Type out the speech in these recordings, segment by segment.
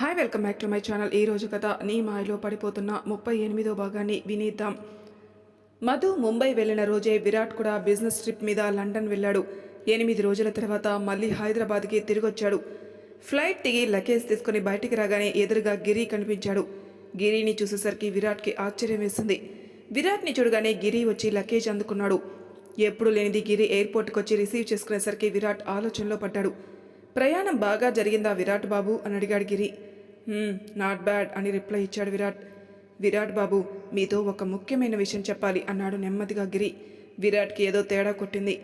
Hi welcome back to my channel ఈ రోజు కథ నీ మాయలో పడిపోతున్న ముప్పై ఎనిమిదో భాగాన్ని వినీద్దాం. మధు ముంబై వెళ్ళిన రోజే విరాట్ కూడా బిజినెస్ ట్రిప్ మీద లండన్ వెళ్ళాడు. ఎనిమిది రోజుల తర్వాత మళ్ళీ హైదరాబాద్కి తిరిగొచ్చాడు. ఫ్లైట్ దిగి లగేజ్ తీసుకుని బయటికి రాగానే ఎదురుగా గిరి కనిపించాడు. గిరిని చూసేసరికి విరాట్కి ఆశ్చర్యం వేసింది. విరాట్ని చూడగానే గిరి వచ్చి లగేజ్ అందుకున్నాడు. ఎప్పుడు లేనిది గిరి ఎయిర్పోర్ట్కి వచ్చి రిసీవ్ చేసుకునేసరికి విరాట్ ఆలోచనలో పడ్డాడు. ప్రయాణం బాగా జరిగిందా విరాట్ బాబు? అని అడిగాడు గిరి. నాట్ బ్యాడ్ అని రిప్లై ఇచ్చాడు విరాట్. విరాట్ బాబు మీతో ఒక ముఖ్యమైన విషయం చెప్పాలి అన్నాడు నెమ్మదిగా గిరి. విరాట్కి ఏదో తేడా కొట్టింది.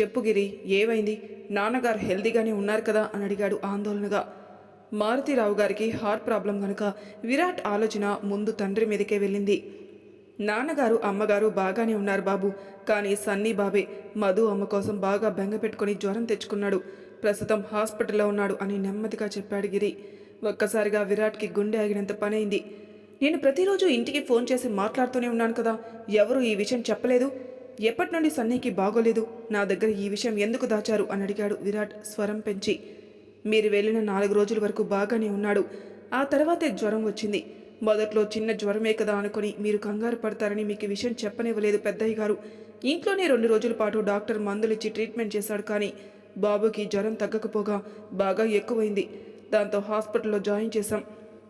చెప్పు గిరి ఏమైంది? నాన్నగారు హెల్దీగానే ఉన్నారు కదా అని అడిగాడు ఆందోళనగా. మారుతిరావు గారికి హార్ట్ ప్రాబ్లం కనుక విరాట్ ఆలోచన ముందు తండ్రి మీదకే వెళ్ళింది. నాన్నగారు అమ్మగారు బాగానే ఉన్నారు బాబు. కానీ సన్నీ బాబే మధు అమ్మ కోసం బాగా బెంగ పెట్టుకుని జ్వరం తెచ్చుకున్నాడు. ప్రస్తుతం హాస్పిటల్లో ఉన్నాడు అని నెమ్మదిగా చెప్పాడు గిరి. ఒక్కసారిగా విరాట్కి గుండె ఆగినంత పనైంది. నేను ప్రతిరోజు ఇంటికి ఫోన్ చేసి మాట్లాడుతూనే ఉన్నాను కదా ఎవరు ఈ విషయం చెప్పలేదు. ఎప్పటి నుండి సన్నీకి బాగోలేదు నా దగ్గర ఈ విషయం ఎందుకు దాచారు అని అడిగాడు విరాట్ స్వరం పెంచి. మీరు వెళ్ళిన నాలుగు రోజుల వరకు బాగానే ఉన్నాడు. ఆ తర్వాతే జ్వరం వచ్చింది. మొదట్లో చిన్న జ్వరమే కదా అనుకుని మీరు కంగారు పడతారని మీకు విషయం చెప్పనివ్వలేదు పెద్దయ్య గారు. ఇంట్లోనే రెండు రోజుల పాటు డాక్టర్ మందులిచ్చి ట్రీట్మెంట్ చేశాడు కానీ బాబుకి జ్వరం తగ్గకపోగా బాగా ఎక్కువైంది. దాంతో హాస్పిటల్లో జాయిన్ చేశాం.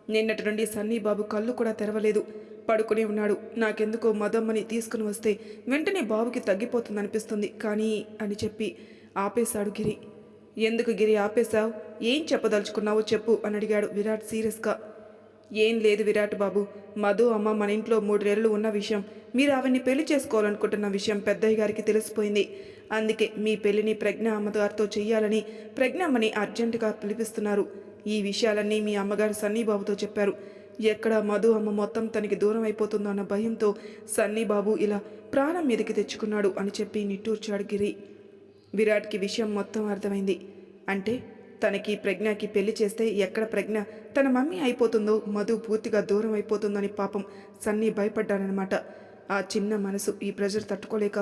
నిన్నటి నుండి సన్నీ బాబు కళ్ళు కూడా తెరవలేదు. పడుకునే ఉన్నాడు. నాకెందుకో మదమ్మని తీసుకుని వస్తే వెంటనే బాబుకి తగ్గిపోతుందనిపిస్తుంది. కానీ అని చెప్పి ఆపేశాడు గిరి. ఎందుకు గిరి ఆపేశావు? ఏం చెప్పదలుచుకున్నావో చెప్పు అని అడిగాడు విరాట్ సీరియస్గా. ఏం లేదు విరాట్ బాబు. మధు అమ్మ మన ఇంట్లో మూడు నెలలు ఉన్న విషయం. మీరు ఆవిడ్ని పెళ్ళి చేసుకోవాలనుకుంటున్న విషయం పెద్దయ్య గారికి తెలిసిపోయింది. అందుకే మీ పెళ్ళిని ప్రజ్ఞ అమ్మగారితో చెయ్యాలని ప్రజ్ఞమ్మని అర్జెంటుగా పిలిపిస్తున్నారు. ఈ విషయాలన్నీ మీ అమ్మగారు సన్నీబాబుతో చెప్పారు. ఎక్కడ మధు అమ్మ మొత్తం తనకి దూరం అయిపోతుందో అన్న భయంతో సన్నీబాబు ఇలా ప్రాణం మీదకి తెచ్చుకున్నాడు అని చెప్పి నిట్టూర్చాడు గిరి. విరాట్కి విషయం మొత్తం అర్థమైంది. అంటే తనకి ప్రజ్ఞకి పెళ్ళి చేస్తే ఎక్కడ ప్రజ్ఞ తన మమ్మీ అయిపోతుందో మధు పూర్తిగా దూరం అయిపోతుందని పాపం సన్నీ భయపడ్డానమాట ఆ చిన్న మనసు ఈ ప్రెజర్ తట్టుకోలేక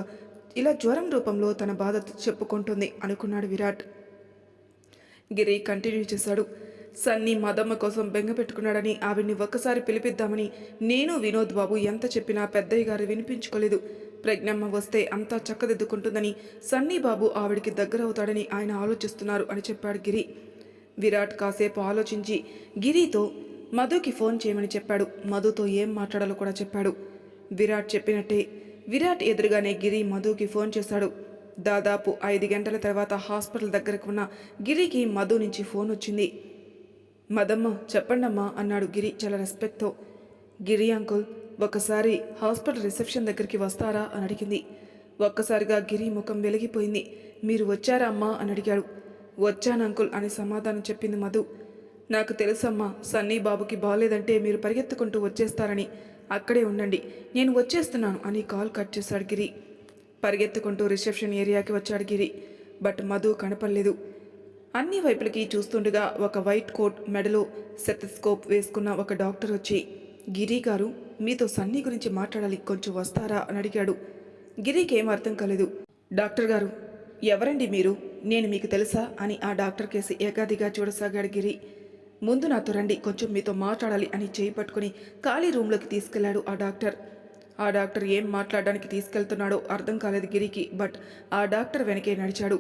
ఇలా జ్వరం రూపంలో తన బాధ చెప్పుకుంటుంది అనుకున్నాడు విరాట్. గిరి కంటిన్యూ చేశాడు. సన్నీ మదమ్మ కోసం బెంగ పెట్టుకున్నాడని ఆవిడ్ని ఒక్కసారి పిలిపిద్దామని నేను వినోద్ బాబు ఎంత చెప్పినా పెద్దయ్య గారు వినిపించుకోలేదు. ప్రజ్ఞమ్మ వస్తే అంతా చక్కదిద్దుకుంటుందని సన్నీ బాబు ఆవిడికి దగ్గరవుతాడని ఆయన ఆలోచిస్తున్నారు అని చెప్పాడు గిరి. విరాట్ కాసేపు ఆలోచించి గిరితో మధుకి ఫోన్ చేయమని చెప్పాడు. మధుతో ఏం మాట్లాడాలో కూడా చెప్పాడు. విరాట్ చెప్పినట్టే విరాట్ ఎదురుగానే గిరి మధుకి ఫోన్ చేశాడు. దాదాపు ఐదు గంటల తర్వాత హాస్పిటల్ దగ్గరకు ఉన్న గిరికి మధు నుంచి ఫోన్ వచ్చింది. మదమ్మ చెప్పండమ్మా అన్నాడు గిరి చాలా రెస్పెక్ట్తో గిరి అంకుల్ ఒకసారి హాస్పిటల్ రిసెప్షన్ దగ్గరికి వస్తారా? అని అడిగింది. ఒక్కసారిగా గిరి ముఖం వెలిగిపోయింది. మీరు వచ్చారా అమ్మా? అని అడిగాడు. వచ్చాను అంకుల్ అని సమాధానం చెప్పింది మధు. నాకు తెలుసమ్మా సన్నీ బాబుకి బాగాలేదంటే మీరు పరిగెత్తుకుంటూ వచ్చేస్తారని. అక్కడే ఉండండి. నేను వచ్చేస్తున్నాను అని కాల్ కట్ చేశాడు గిరి. పరిగెత్తుకుంటూ రిసెప్షన్ ఏరియాకి వచ్చాడు గిరి. బట్ మధు కనపడలేదు. అన్ని వైపులకి చూస్తుండగా ఒక వైట్ కోట్ మెడలో సెటస్కోప్ వేసుకున్న ఒక డాక్టర్ వచ్చి గిరి గారు మీతో సన్నీ గురించి మాట్లాడాలి కొంచెం వస్తారా అని అడిగాడు. గిరికి ఏం అర్థం కాలేదు. డాక్టర్ గారు ఎవరండి మీరు? నేను మీకు తెలుసా? అని ఆ డాక్టర్ కేసి ఏకాదిగా చూడసాగాడు గిరి. ముందు నాతో రండి కొంచెం మీతో మాట్లాడాలి అని చేయి పట్టుకుని ఖాళీ రూమ్లోకి తీసుకెళ్ళాడు ఆ డాక్టర్. ఆ డాక్టర్ ఏం మాట్లాడడానికి తీసుకెళ్తున్నాడో అర్థం కాలేదు గిరికి బట్ ఆ డాక్టర్ వెనకే నడిచాడు.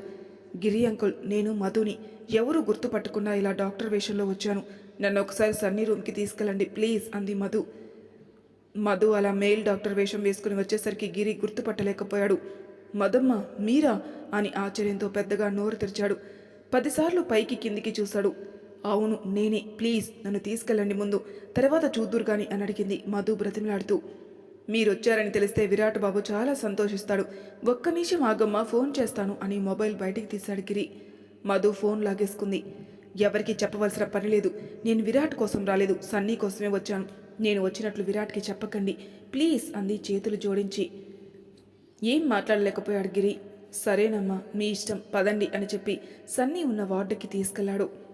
గిరి అంకుల్ నేను మధుని. ఎవరు గుర్తుపట్టకుండా ఇలా డాక్టర్ వేషంలో వచ్చాను. నన్ను ఒకసారి సన్నీ రూమ్కి తీసుకెళ్ళండి ప్లీజ్ అంది మధు. మధు అలా మెయిల్ డాక్టర్ వేషం వేసుకుని వచ్చేసరికి గిరి గుర్తుపట్టలేకపోయాడు. మదమ్మ మీరా? అని ఆశ్చర్యంతో పెద్దగా నోరు తెరిచాడు. పదిసార్లు పైకి కిందికి చూశాడు. అవును నేనే. ప్లీజ్ నన్ను తీసుకెళ్ళండి ముందు. తర్వాత చూద్దురు కానీ అని అడిగింది మధు బ్రతిమలాడుతూ. మీరొచ్చారని తెలిస్తే విరాట్ బాబు చాలా సంతోషిస్తాడు. ఒక్క నిమిషం ఆగమ్మ ఫోన్ చేస్తాను అని మొబైల్ బయటికి తీశాడు గిరి. మధు ఫోన్ లాగేసుకుంది. ఎవరికి చెప్పవలసిన పని లేదు. నేను విరాట్ కోసం రాలేదు. సన్నీ కోసమే వచ్చాను. నేను వచ్చినట్లు విరాట్కి చెప్పకండి. ప్లీజ్ అంది చేతులు జోడించి. ఏం మాట్లాడలేకపోయాడు గిరి. సరేనమ్మా మీ ఇష్టం. పదండి అని చెప్పి సన్నీ ఉన్న వార్డుకి తీసుకెళ్ళాడు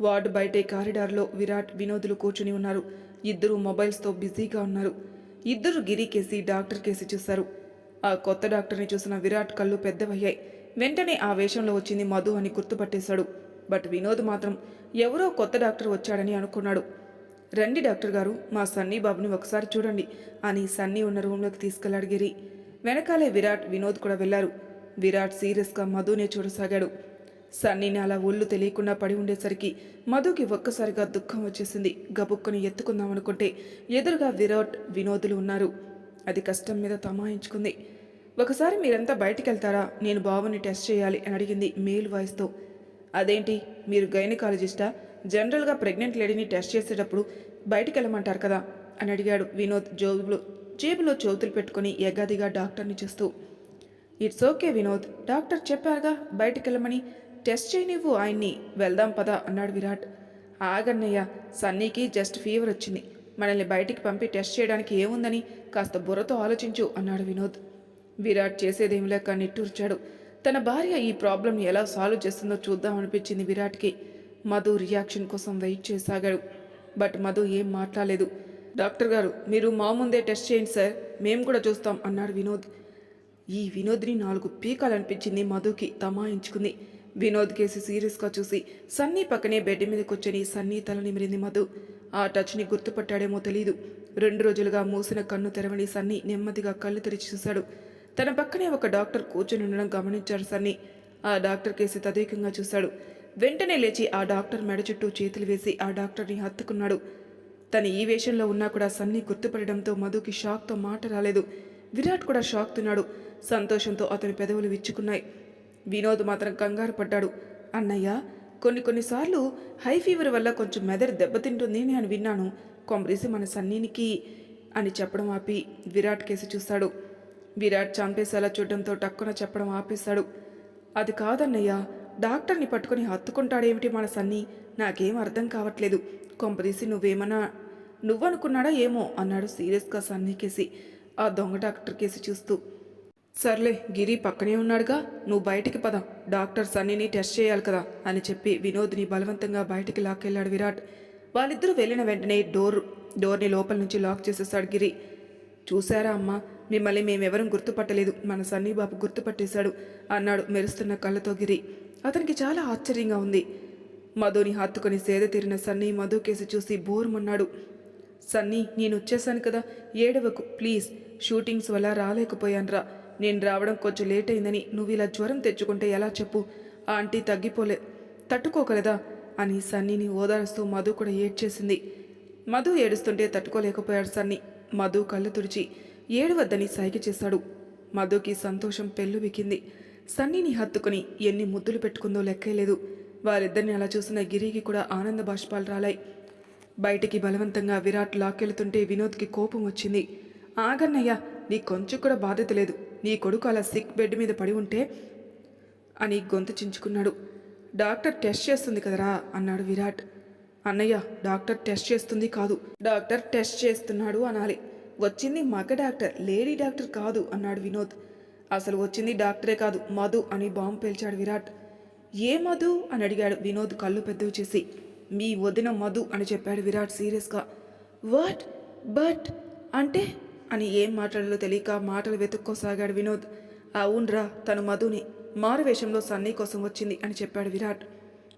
వార్డు బయటే కారిడార్లో విరాట్ వినోదులు కూర్చుని ఉన్నారు. ఇద్దరు మొబైల్స్తో బిజీగా ఉన్నారు. ఇద్దరు గిరి కేసి డాక్టర్ కేసి చూశారు. ఆ కొత్త డాక్టర్ని చూసిన విరాట్ కళ్ళు పెద్దవయ్యాయి. వెంటనే ఆ వేషంలో వచ్చింది మధు అని గుర్తుపట్టేశాడు. బట్ వినోద్ మాత్రం ఎవరో కొత్త డాక్టర్ వచ్చాడని అనుకున్నాడు. రండి డాక్టర్ గారు మా సన్నీ బాబుని ఒకసారి చూడండి అని సన్నీ ఉన్న రూమ్లోకి తీసుకెళ్ళాడు గిరి. వెనకాలే విరాట్ వినోద్ కూడా వెళ్ళారు. విరాట్ సీరియస్గా మధునే చూడసాగాడు. సన్నీని అలా ఒళ్ళు తెలియకుండా పడి ఉండేసరికి మధుకి ఒక్కసారిగా దుఃఖం వచ్చేసింది. గబుక్కుని ఎత్తుకుందామనుకుంటే ఎదురుగా విరాట్ వినోదులు ఉన్నారు. అది కష్టం మీద తమాయించుకుంది. ఒకసారి మీరంతా బయటికి వెళ్తారా నేను బాబుని టెస్ట్ చేయాలి అని అడిగింది మేల్ వాయిస్తో. అదేంటి? మీరు గైనకాలజిస్టా? జనరల్గా ప్రెగ్నెంట్ లేడీని టెస్ట్ చేసేటప్పుడు బయటికి వెళ్ళమంటారు కదా అని అడిగాడు వినోద్ జోబులో జేబులో చౌతులు పెట్టుకుని ఎగాదిగా డాక్టర్ని చూస్తూ. ఇట్స్ ఓకే వినోద్ డాక్టర్ చెప్పారుగా బయటికి వెళ్ళమని టెస్ట్ చేయనివ్వు ఆయన్ని. వెళ్దాం పదా అన్నాడు విరాట్. ఆగన్నయ్య సన్నీకి జస్ట్ ఫీవర్ వచ్చింది. మనల్ని బయటికి పంపి టెస్ట్ చేయడానికి ఏముందని కాస్త బుర్రతో ఆలోచించు అన్నాడు వినోద్. విరాట్ చేసేదేమి లేక నిట్టూర్చాడు. తన భార్య ఈ ప్రాబ్లం ఎలా సాల్వ్ చేస్తుందో చూద్దామనిపించింది విరాట్కి. మధు రియాక్షన్ కోసం వెయిట్ చేసాగాడు బట్ మధు ఏం మాట్లాడలేదు. డాక్టర్ గారు మీరు మా ముందే టెస్ట్ చేయండి సార్. మేము కూడా చూస్తాం అన్నాడు వినోద్. ఈ వినోద్ని నాలుగు పీకాలనిపించింది మధుకి తమాయించుకుంది. వినోద్ కేసి సీరియస్గా చూసి సన్నీ పక్కనే బెడ్ మీద కూర్చొని సన్నీ తల నిమిరింది మధు. ఆ టచ్ని గుర్తుపట్టాడేమో తెలీదు. రెండు రోజులుగా మూసిన కన్ను తెరవని సన్నీ నెమ్మదిగా కళ్ళు తెరిచి చూశాడు. తన పక్కనే ఒక డాక్టర్ కూర్చొని ఉండడం గమనించాడు సన్నీ. ఆ డాక్టర్ కేసి తదేకంగా చూశాడు. వెంటనే లేచి ఆ డాక్టర్ మెడ చుట్టూ చేతులు వేసి ఆ డాక్టర్ని హత్తుకున్నాడు. తను ఈ వేషంలో ఉన్నా కూడా సన్నీ గుర్తుపడడంతో మధుకి షాక్తో మాట రాలేదు. విరాట్ కూడా షాక్ తిన్నాడు. సంతోషంతో అతని పెదవులు విచ్చుకున్నాయి. వినోద్ మాత్రం కంగారు పడ్డాడు. అన్నయ్య కొన్ని కొన్నిసార్లు హై ఫీవర్ వల్ల కొంచెం మెదడు దెబ్బతింటుంది అని నేను విన్నాను. కొంపరీసి మన సన్నీనికి అని చెప్పడం ఆపి విరాట్ కేసి చూశాడు విరాట్ చంపేసేలా చూడడంతో టక్కున చెప్పడం ఆపేశాడు. అది కాదన్నయ్య డాక్టర్ని పట్టుకొని హత్తుకుంటాడేమిటి మన సన్ని? నాకేం అర్థం కావట్లేదు. కొంపదీసి నువ్వేమన్నా నువ్వనుకున్నాడా ఏమో అన్నాడు సీరియస్గా సన్నీ కేసి. ఆ దొంగ డాక్టర్ కేసి చూస్తూ. సర్లే గిరి పక్కనే ఉన్నాడుగా నువ్వు బయటికి పద. డాక్టర్ సన్నీని టెస్ట్ చేయాలి కదా అని చెప్పి వినోద్ని బలవంతంగా బయటికి లాక్కెళ్ళాడు విరాట్. వాళ్ళిద్దరూ వెళ్ళిన వెంటనే డోర్ డోర్ని లోపల నుంచి లాక్ చేసేసాడు గిరి. చూశారా అమ్మా మిమ్మల్ని మేమెవరం గుర్తుపట్టలేదు మన సన్నీ బాబు గుర్తుపట్టేశాడు అన్నాడు మెరుస్తున్న కళ్ళతో గిరి. అతనికి చాలా ఆశ్చర్యంగా ఉంది. మధుని హత్తుకొని సేద తీరిన సన్నీ మధు కేసి చూసి బోరుమన్నాడు. సన్నీ నేను వచ్చేసాను కదా ఏడవకు ప్లీజ్. షూటింగ్స్ వల్ల రాలేకపోయానురా. నేను రావడం కొంచెం లేట్ అయిందని నువ్వు ఇలా జ్వరం తెచ్చుకుంటే ఎలా చెప్పు? ఆ ఆంటీ తగ్గిపోలే. తట్టుకోగలదా? అని సన్నీని ఓదారుస్తూ మధు కూడా ఏడ్చేసింది. మధు ఏడుస్తుంటే తట్టుకోలేకపోయాడు సన్నీ. మధు కళ్ళు తుడిచి ఏడవద్దని సైగ చేశాడు. మధుకి సంతోషం పెళ్ళువికింది సన్నీని హత్తుకుని ఎన్ని ముద్దులు పెట్టుకుందో లెక్కలేదు వారిద్దరిని అలా చూసిన గిరికి కూడా ఆనంద బాష్పాలు రాలాయి. బయటికి బలవంతంగా విరాట్ లాక్కెళ్తుంటే వినోద్కి కోపం వచ్చింది. ఆగన్నయ్య నీ కొంచెం కూడా బాధ్యత లేదు. నీ కొడుకు అలా సిక్ బెడ్ మీద పడి ఉంటే అని గొంతు చించుకున్నాడు. డాక్టర్ టెస్ట్ చేస్తుంది కదరా అన్నాడు విరాట్. అన్నయ్య డాక్టర్ టెస్ట్ చేస్తుంది కాదు. డాక్టర్ టెస్ట్ చేస్తున్నాడు అనాలి. వచ్చింది మగ డాక్టర్ లేడీ డాక్టర్ కాదు అన్నాడు వినోద్. అసలు వచ్చింది డాక్టరే కాదు మధు అని బాంబు పేల్చాడు విరాట్. ఏ మధు? అని అడిగాడు వినోద్ కళ్ళు పెద్దవి చేసి. మీ వదిన మధు అని చెప్పాడు విరాట్ సీరియస్గా. వాట్? బట్? అంటే? అని ఏం మాట్లాడాలో తెలియక మాటలు వెతుక్కోసాగాడు వినోద్. అవునరా తను మధుని. మారువేషంలో సన్నీ కోసం వచ్చింది అని చెప్పాడు విరాట్.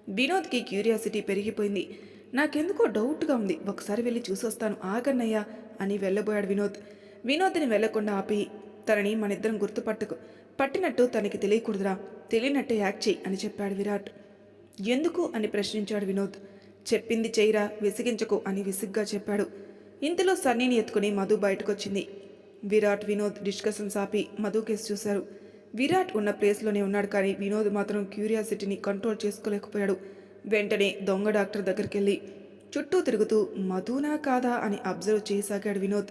వినోద్కి క్యూరియాసిటీ పెరిగిపోయింది. నాకెందుకో డౌట్గా ఉంది. ఒకసారి వెళ్ళి చూసొస్తాను. ఆగన్నయ్యా అని వెళ్ళబోయాడు వినోద్. వినోద్ని వెళ్ళకుండా ఆపి తనని మనిద్దరం గుర్తుపట్టుకు పట్టినట్టు తనకి తెలియకూడదురా. తెలియనట్టే యాక్ట్ చెయ్యి అని చెప్పాడు విరాట్. ఎందుకు అని ప్రశ్నించాడు వినోద్. చెప్పింది చెయ్యరా విసిగించకు అని విసిగ్గా చెప్పాడు. ఇంతలో సన్నీని ఎత్తుకుని మధు బయటకొచ్చింది. విరాట్ వినోద్ డిస్కషన్స్ ఆపి మధు కేసు చూశారు. విరాట్ ఉన్న ప్లేస్లోనే ఉన్నాడు కానీ వినోద్ మాత్రం క్యూరియాసిటీని కంట్రోల్ చేసుకోలేకపోయాడు. వెంటనే దొంగ డాక్టర్ దగ్గరికి వెళ్ళి చుట్టూ తిరుగుతూ మధునా కాదా? అని అబ్జర్వ్ చేయసాగాడు వినోద్.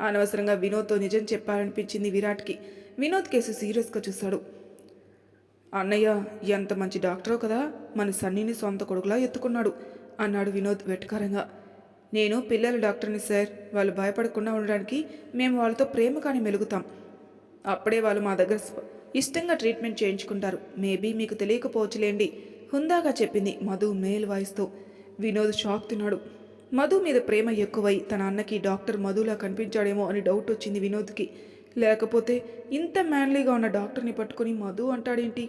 అనవసరంగా వినోద్తో నిజం చెప్పాలనిపించింది విరాట్కి. వినోద్ కేసు సీరియస్గా చూశాడు. అన్నయ్య ఎంత మంచి డాక్టరో కదా మన సన్నీని సొంత కొడుకులా ఎత్తుకున్నాడు అన్నాడు వినోద్ వెటకారంగా. నేను పిల్లల డాక్టర్ని సార్. వాళ్ళు భయపడకుండా ఉండడానికి మేము వాళ్ళతో ప్రేమగానే మెలుగుతాం. అప్పుడే వాళ్ళు మా దగ్గర ఇష్టంగా ట్రీట్మెంట్ చేయించుకుంటారు. మేబీ మీకు తెలియకపోవచ్చులేండి. హుందాగా చెప్పింది మధు మేల్ వాయిస్తో. వినోద్ షాక్ తిన్నాడు. మధు మీద ప్రేమ ఎక్కువై తన అన్నకి డాక్టర్ మధులా కనిపించాడేమో అని డౌట్ వచ్చింది వినోద్కి. లేకపోతే ఇంత మ్యాన్లీగా ఉన్న డాక్టర్ని పట్టుకుని మధు అంటాడేంటి?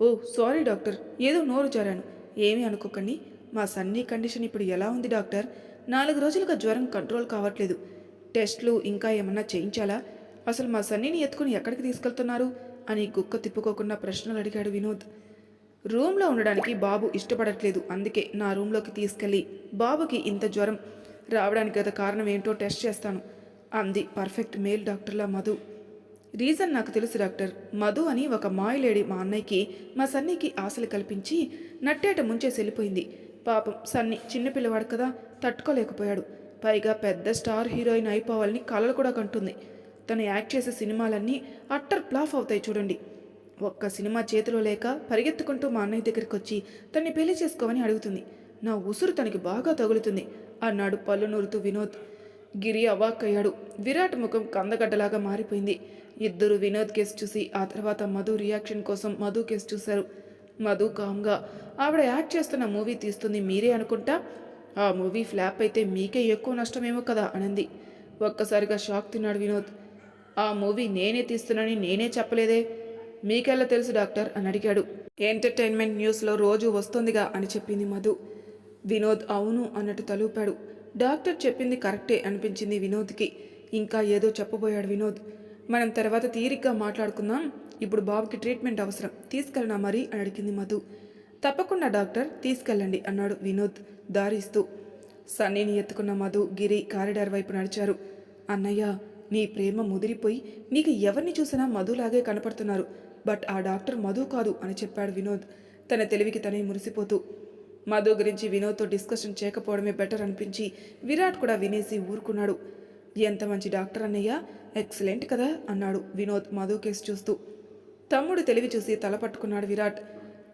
Oh sorry doctor. ఏదో నోరు జారాను. ఏమీ అనుకోకండి. మా సన్నీ కండిషన్ ఇప్పుడు ఎలా ఉంది డాక్టర్? నాలుగు రోజులుగా జ్వరం కంట్రోల్ కావట్లేదు. టెస్ట్లు ఇంకా ఏమన్నా చేయించాలా? అసలు మా సన్నీని ఎత్తుకుని ఎక్కడికి తీసుకెళ్తున్నారు? అని గుక్క తిప్పుకోకుండా ప్రశ్నలు అడిగాడు వినోద్. రూమ్లో ఉండడానికి బాబు ఇష్టపడట్లేదు. అందుకే నా రూమ్లోకి తీసుకెళ్ళి బాబుకి ఇంత జ్వరం రావడానికి గత కారణం ఏంటో టెస్ట్ చేస్తాను. అంది పర్ఫెక్ట్ మేల్ డాక్టర్లా మధు. రీజన్ నాకు తెలుసు డాక్టర్. మధు అని ఒక మాయలేడి మా అన్నయ్యకి మా సన్నీకి ఆశలు కల్పించి నట్టేట ముంచేసి వెళ్ళిపోయింది. పాపం సన్నీ చిన్నపిల్లవాడు కదా తట్టుకోలేకపోయాడు. పైగా పెద్ద స్టార్ హీరోయిన్ అయిపోవాలని కలలు కూడా కంటుంది. తను యాక్ట్ చేసే సినిమాలన్నీ అట్టర్ ప్లాఫ్ అవుతాయి చూడండి. ఒక్క సినిమా చేతిలో లేక పరిగెత్తుకుంటూ మా అన్నయ్య దగ్గరికి వచ్చి తన్ని పెళ్ళి చేసుకోమని అడుగుతుంది. నా ఉసురు తనకి బాగా తగులుతుంది అన్నాడు పళ్ళు నూరుతూ వినోద్. గిరి అవాక్కయ్యాడు. విరాట్ ముఖం కందగడ్డలాగా మారిపోయింది. ఇద్దరు వినోద్ కేసు చూసి ఆ తర్వాత మధు రియాక్షన్ కోసం మధు కేసు చూశారు. మధు కామ్గా ఆవిడ యాక్ట్ చేస్తున్న మూవీ తీస్తుంది మీరే అనుకుంటా? ఆ మూవీ ఫ్లాప్ అయితే మీకే ఎక్కువ నష్టమేమో కదా అనంది. ఒక్కసారిగా షాక్ తిన్నాడు వినోద్. ఆ మూవీ నేనే తీస్తున్నానని నేనే చెప్పలేదే. మీకెలా తెలుసు డాక్టర్? అని అడిగాడు. ఎంటర్టైన్మెంట్ న్యూస్లో రోజు వస్తుందిగా అని చెప్పింది మధు. వినోద్ అవును అన్నట్టు తలూపాడు. డాక్టర్ చెప్పింది కరెక్టే అనిపించింది వినోద్కి. ఇంకా ఏదో చెప్పబోయాడు వినోద్. మనం తర్వాత తీరిగ్గా మాట్లాడుకుందాం. ఇప్పుడు బాబుకి ట్రీట్మెంట్ అవసరం. తీసుకెళ్ళనా మరి? అని అడిగింది మధు. తప్పకుండా డాక్టర్ తీసుకెళ్ళండి అన్నాడు వినోద్ దారిస్తూ. సన్నీని ఎత్తుకున్న మధు గిరి కారిడార్ వైపు నడిచారు. అన్నయ్య నీ ప్రేమ ముదిరిపోయి నీకు ఎవరిని చూసినా మధులాగే కనపడుతున్నారు. బట్ ఆ డాక్టర్ మధు కాదు అని చెప్పాడు వినోద్. తన తెలివికి తనే మురిసిపోతూ. మధు గురించి వినోద్తో డిస్కషన్ చేయకపోవడమే బెటర్ అనిపించి విరాట్ కూడా వినేసి ఊరుకున్నాడు. ఎంత మంచి డాక్టర్ అన్నయ్య ఎక్సలెంట్ కదా అన్నాడు వినోద్ మధు కేసు చూస్తూ. తమ్ముడు తెలివి చూసి తల పట్టుకున్నాడు విరాట్.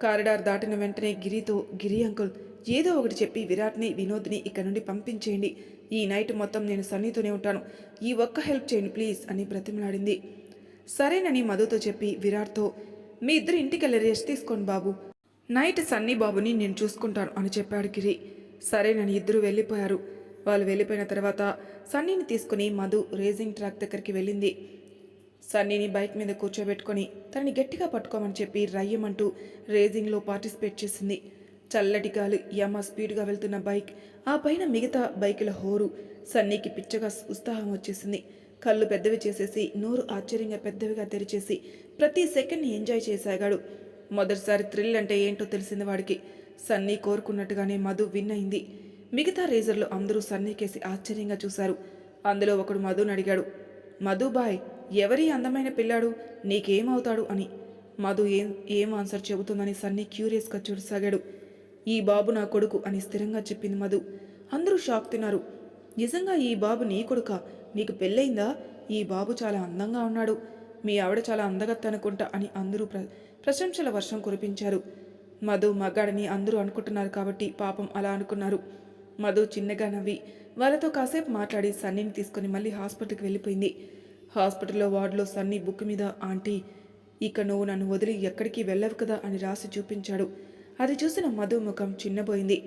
కారిడార్ దాటిన వెంటనే గిరితో గిరి అంకుల్ ఏదో ఒకటి చెప్పి విరాట్ని వినోద్ని ఇక్కడ నుండి పంపించేయండి. ఈ నైట్ మొత్తం నేను సన్నీతోనే ఉంటాను. ఈ ఒక్క హెల్ప్ చేయండి ప్లీజ్ అని బ్రతిమలాడింది. సరేనని మధుతో చెప్పి విరాట్తో మీ ఇద్దరు ఇంటికి వెళ్ళి రెస్ట్ తీసుకోండి బాబు. నైట్ సన్నీ బాబుని నేను చూసుకుంటాను అని చెప్పాడు గిరి. సరేనని ఇద్దరు వెళ్ళిపోయారు. వాళ్ళు వెళ్ళిపోయిన తర్వాత సన్నీని తీసుకుని మధు రేసింగ్ ట్రాక్ దగ్గరికి వెళ్ళింది. సన్నీని బైక్ మీద కూర్చోబెట్టుకొని తనని గట్టిగా పట్టుకోమని చెప్పి రయ్యమంటూ రేసింగ్లో పార్టిసిపేట్ చేసింది. చల్లటి గాలి యమ స్పీడ్గా వెళ్తున్న బైక్ ఆ పైన మిగతా బైకుల హోరు సన్నీకి పిచ్చగా ఉత్సాహం వచ్చేసింది. కళ్ళు పెద్దవి చేసేసి నోరు ఆశ్చర్యంగా పెద్దవిగా తెరిచేసి ప్రతి సెకండ్ని ఎంజాయ్ చేసాగాడు మొదటిసారి థ్రిల్ అంటే ఏంటో తెలిసింది వాడికి. సన్నీ కోరుకున్నట్టుగానే మధు విన్ అయింది. మిగతా రేజర్లు అందరూ సన్నీకేసి ఆశ్చర్యంగా చూశారు. అందులో ఒకడు మధుని అడిగాడు మధు బాయ్ ఎవరి అందమైన పిల్లాడు? నీకేమవుతాడు? అని. మధు ఏం ఏం ఆన్సర్ చెబుతుందని సన్నీ క్యూరియస్గా చూడసాగాడు. ఈ బాబు నా కొడుకు అని స్థిరంగా చెప్పింది మధు. అందరూ షాక్ తిన్నారు. నిజంగా ఈ బాబు నీ కొడుక? నీకు పెళ్ళయిందా? ఈ బాబు చాలా అందంగా ఉన్నాడు. మీ ఆవిడ చాలా అందగత్త అనుకుంటా అని అందరూ ప్ర ప్రశంసల వర్షం కురిపించారు. మధు మగాడని అందరూ అనుకుంటున్నారు కాబట్టి పాపం అలా అనుకున్నారు. మధు చిన్నగా నవ్వి వాళ్ళతో కాసేపు మాట్లాడి సన్నీని తీసుకుని మళ్ళీ హాస్పిటల్కి వెళ్ళిపోయింది. హాస్పిటల్లో వార్డులో సన్నీ బుక్ మీద ఆంటీ ఇక నువ్వు నన్ను వదిలి ఎక్కడికి వెళ్ళవు కదా అని రాసి చూపించాడు. అది చూసిన మధు ముఖం చిన్నబోయింది.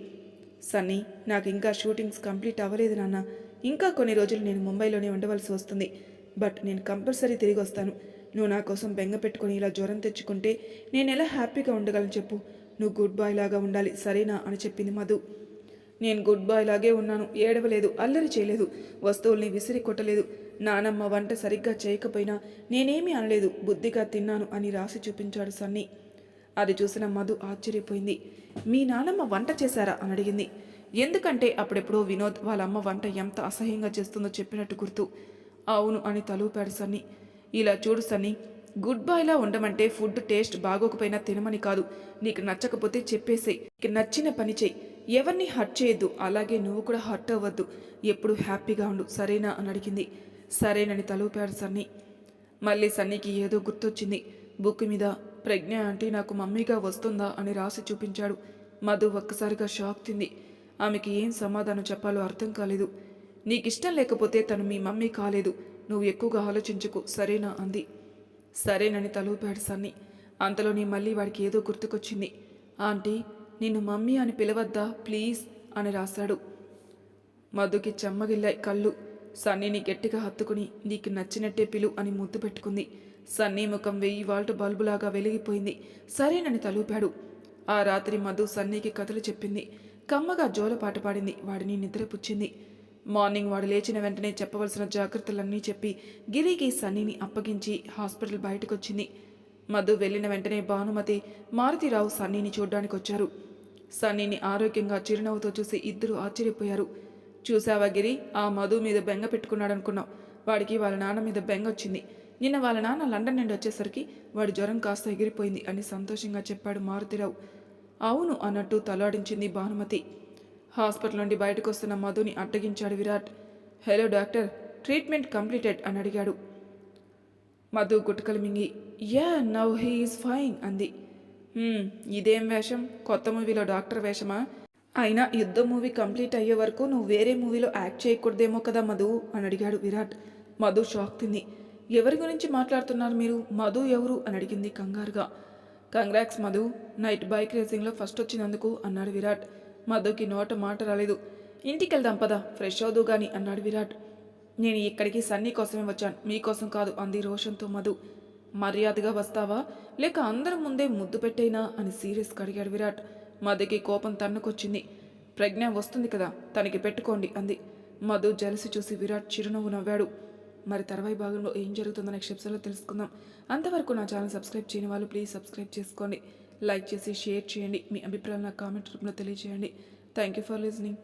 సన్నీ నాకు ఇంకా షూటింగ్స్ కంప్లీట్ అవ్వలేదు నాన్న. ఇంకా కొన్ని రోజులు నేను ముంబైలోనే ఉండవలసి వస్తుంది. బట్ నేను కంపల్సరీ తిరిగి వస్తాను. నువ్వు నా కోసం బెంగ పెట్టుకుని ఇలా జ్వరం తెచ్చుకుంటే నేను ఎలా హ్యాపీగా ఉండగలను చెప్పు. నువ్వు గుడ్ బాయ్ లాగా ఉండాలి సరేనా? అని చెప్పింది మధు. నేను గుడ్ బాయ్ లాగే ఉన్నాను ఏడవలేదు అల్లరి చేయలేదు వస్తువుల్ని విసిరి కొట్టలేదు. నానమ్మ వంట సరిగ్గా చేయకపోయినా నేనేమీ అనలేదు బుద్ధిగా తిన్నాను అని రాసి చూపించాడు సన్నీ. అది చూసిన మధు ఆశ్చర్యపోయింది. మీ నానమ్మ వంట చేశారా? అని అడిగింది. ఎందుకంటే అప్పుడెప్పుడో వినోద్ వాళ్ళ అమ్మ వంట ఎంత అసహ్యంగా చేస్తుందో చెప్పినట్టు గుర్తు. అవును అని తలూపాడు సన్నీ. ఇలా చూడు సన్నీ గుడ్ బాయ్లా ఉండమంటే ఫుడ్ టేస్ట్ బాగోకపోయినా తినమని కాదు. నీకు నచ్చకపోతే చెప్పేసేయ్ నీకు నచ్చిన పని చెయ్యి ఎవరిని హర్ట్ చేయొద్దు అలాగే నువ్వు కూడా హర్ట్ అవ్వద్దు. ఎప్పుడు హ్యాపీగా ఉండు సరేనా? అని అడిగింది. సరేనని తలూపాడు సన్నీ. మళ్ళీ సన్నీకి ఏదో గుర్తొచ్చింది. బుక్ మీద ప్రజ్ఞ అంటే నాకు మమ్మీగా వస్తుందా అని రాసి చూపించాడు. మధు ఒక్కసారిగా షాక్ తింది. ఆమెకి ఏం సమాధానం చెప్పాలో అర్థం కాలేదు. నీకు ఇష్టం లేకపోతే తను మీ మమ్మీ కాలేదు. నువ్వు ఎక్కువగా ఆలోచించుకు సరేనా? అంది. సరేనని తలూపాడు సన్నీ. అంతలోని మళ్ళీ వాడికి ఏదో గుర్తుకొచ్చింది. ఆంటీ నిన్ను మమ్మీ అని పిలవద్దా? ప్లీజ్ అని రాశాడు. మధుకి చెమ్మగిల్లాయి కళ్ళు. సన్నీని గట్టిగా హత్తుకుని నీకు నచ్చినట్టే పిలు అని ముద్దు పెట్టుకుంది. సన్నీ ముఖం వెయ్యి వాల్ట్ బల్బులాగా వెలిగిపోయింది. సరేనని తలూపాడు. ఆ రాత్రి మధు సన్నీకి కథలు చెప్పింది. కమ్మగా జోలపాట పాడింది. వాడిని నిద్రపుచ్చింది. మార్నింగ్ వాడు లేచిన వెంటనే చెప్పవలసిన జాగ్రత్తలన్నీ చెప్పి గిరికి సన్నీని అప్పగించి హాస్పిటల్ బయటకొచ్చింది. మధు వెళ్ళిన వెంటనే భానుమతి మారుతిరావు సన్నీని చూడ్డానికి వచ్చారు సన్నీని ఆరోగ్యంగా చిరునవ్వుతో చూసి ఇద్దరు ఆశ్చర్యపోయారు. చూసావా గిరి? ఆ మధు మీద బెంగ పెట్టుకున్నాడనుకున్నాం వాడికి వాళ్ళ నాన్న మీద బెంగ వచ్చింది. నిన్న వాళ్ళ నాన్న లండన్ నుండి వచ్చేసరికి వాడి జ్వరం కాస్త ఎగిరిపోయింది అని సంతోషంగా చెప్పాడు మారుతిరావు. అవును అన్నట్టు తలాడించింది భానుమతి. హాస్పిటల్ నుండి బయటకు వస్తున్న మధుని అడ్డగించాడు Virat. Hello doctor treatment completed అని అడిగాడు. మధు గుట్టకలు మింగి yeah now he is fine అంది. ఇదేం వేషం? కొత్త మూవీలో డాక్టర్ వేషమా? అయినా యుద్ధ మూవీ కంప్లీట్ అయ్యే వరకు నువ్వు వేరే మూవీలో యాక్ట్ చేయకూడదేమో కదా మధు? అని అడిగాడు విరాట్. మధు షాక్ తింది. ఎవరి గురించి మాట్లాడుతున్నారు మీరు? మధు ఎవరు? అని అడిగింది కంగారుగా. కంగ్రాక్స్ మధు. నైట్ బైక్ రేసింగ్లో ఫస్ట్ వచ్చినందుకు అన్నాడు విరాట్. మధుకి నోట మాట రాలేదు. ఇంటికి వెళ్దాం పదా ఫ్రెష్ అవుదు గాని అన్నాడు విరాట్. నేను ఇక్కడికి సన్నీ కోసమే వచ్చాను. మీకోసం కాదు అంది రోషన్తో మధు. మర్యాదగా వస్తావా? లేక అందరి ముందే ముద్దు పెట్టేనా? అని సీరియస్గా అడిగాడు విరాట్. మధుకి కోపం తన్నుకొచ్చింది. ప్రజ్ఞ వస్తుంది కదా తనకి పెట్టుకోండి అంది. మధు జలసి చూసి విరాట్ చిరునవ్వు నవ్వాడు. మరి తర్వాయి భాగంలో ఏం జరుగుతుందో నెక్స్ట్ ఎపిసోడ్లో తెలుసుకుందాం. అంతవరకు నా ఛానల్ సబ్స్క్రైబ్ చేయని వాళ్ళు ప్లీజ్ సబ్స్క్రైబ్ చేసుకోండి. లైక్ చేసి షేర్ చేయండి. మీ అభిప్రాయాలు నా కామెంట్ రూపంలో తెలియజేయండి. Thank you for listening.